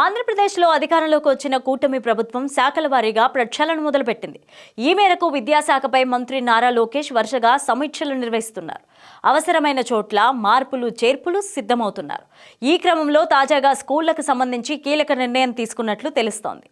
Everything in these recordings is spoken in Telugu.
ఆంధ్రప్రదేశ్లో అధికారంలోకి వచ్చిన కూటమి ప్రభుత్వం శాఖల వారీగా ప్రక్షాళన మొదలుపెట్టింది. ఈ మేరకు విద్యాశాఖపై మంత్రి నారా లోకేష్ వరుసగా సమీక్షలు నిర్వహిస్తున్నారు. అవసరమైన చోట్ల మార్పులు చేర్పులు సిద్ధమవుతున్నారు. ఈ క్రమంలో తాజాగా స్కూళ్ళకు సంబంధించి కీలక నిర్ణయం తీసుకున్నట్లు తెలుస్తోంది.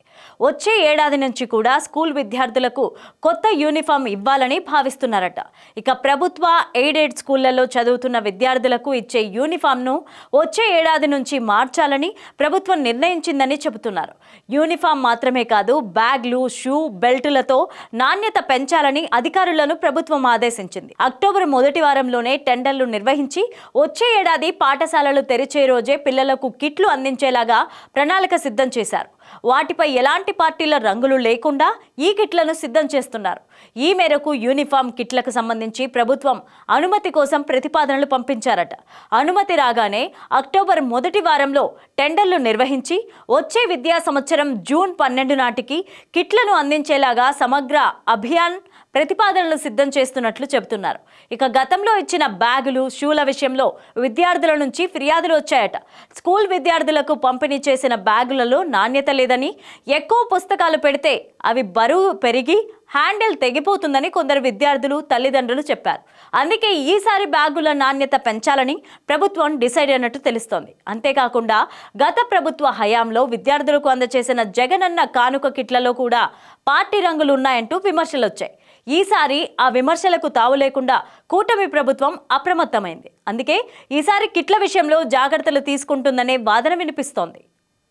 వచ్చే ఏడాది నుంచి కూడా స్కూల్ విద్యార్థులకు కొత్త యూనిఫామ్ ఇవ్వాలని భావిస్తున్నారట. ఇక ప్రభుత్వ ఎయిడెడ్ స్కూళ్ళలో చదువుతున్న విద్యార్థులకు ఇచ్చే యూనిఫామ్ను వచ్చే ఏడాది నుంచి మార్చాలని ప్రభుత్వం నిర్ణయించిందని చెబుతున్నారు. యూనిఫామ్ మాత్రమే కాదు బ్యాగ్లు షూ బెల్టులతో నాణ్యత పెంచాలని అధికారులను ప్రభుత్వం ఆదేశించింది. అక్టోబర్ మొదటి వారంలోనే టెండర్లు నిర్వహించి వచ్చే ఏడాది పాఠశాలలు తెరిచే రోజే పిల్లలకు కిట్లు అందించేలాగా ప్రణాళిక సిద్ధం చేశారు. వాటిపై ఎలాంటి పార్టీల రంగులు లేకుండా ఈ కిట్లను సిద్ధం చేస్తున్నారు. ఈ మేరకు యూనిఫామ్ కిట్లకు సంబంధించి ప్రభుత్వం అనుమతి కోసం ప్రతిపాదనలు పంపించారట. అనుమతి రాగానే అక్టోబర్ మొదటి వారంలో టెండర్లు నిర్వహించి వచ్చే విద్యా సంవత్సరం జూన్ పన్నెండు నాటికి కిట్లను అందించేలాగా సమగ్ర అభియాన్ ప్రతిపాదనలు సిద్ధం చేస్తున్నట్లు చెబుతున్నారు. ఇక గతంలో ఇచ్చిన బ్యాగులు షూల విషయంలో విద్యార్థుల నుంచి ఫిర్యాదులు వచ్చాయట. స్కూల్ విద్యార్థులకు పంపిణీ చేసిన బ్యాగులలో నాణ్యత లేదని ఎక్కువ పుస్తకాలు పెడితే అవి బరువు పెరిగి హ్యాండిల్ తెగిపోతుందని కొందరు విద్యార్థులు తల్లిదండ్రులు చెప్పారు. అందుకే ఈసారి బ్యాగుల నాణ్యత పెంచాలని ప్రభుత్వం డిసైడ్ అయినట్టు తెలుస్తోంది. అంతేకాకుండా గత ప్రభుత్వ హయాంలో విద్యార్థులకు అందజేసిన జగనన్న కానుక కిట్లలో కూడా పార్టీ రంగులు ఉన్నాయంటూ విమర్శలు వచ్చాయి ఈసారి ఆ విమర్శలకు తావు లేకుండా కూటమి ప్రభుత్వం అప్రమత్తమైంది. అందుకే ఈసారి కిట్ల విషయంలో జాగ్రత్తలు తీసుకుంటుందనే వాదన వినిపిస్తోంది.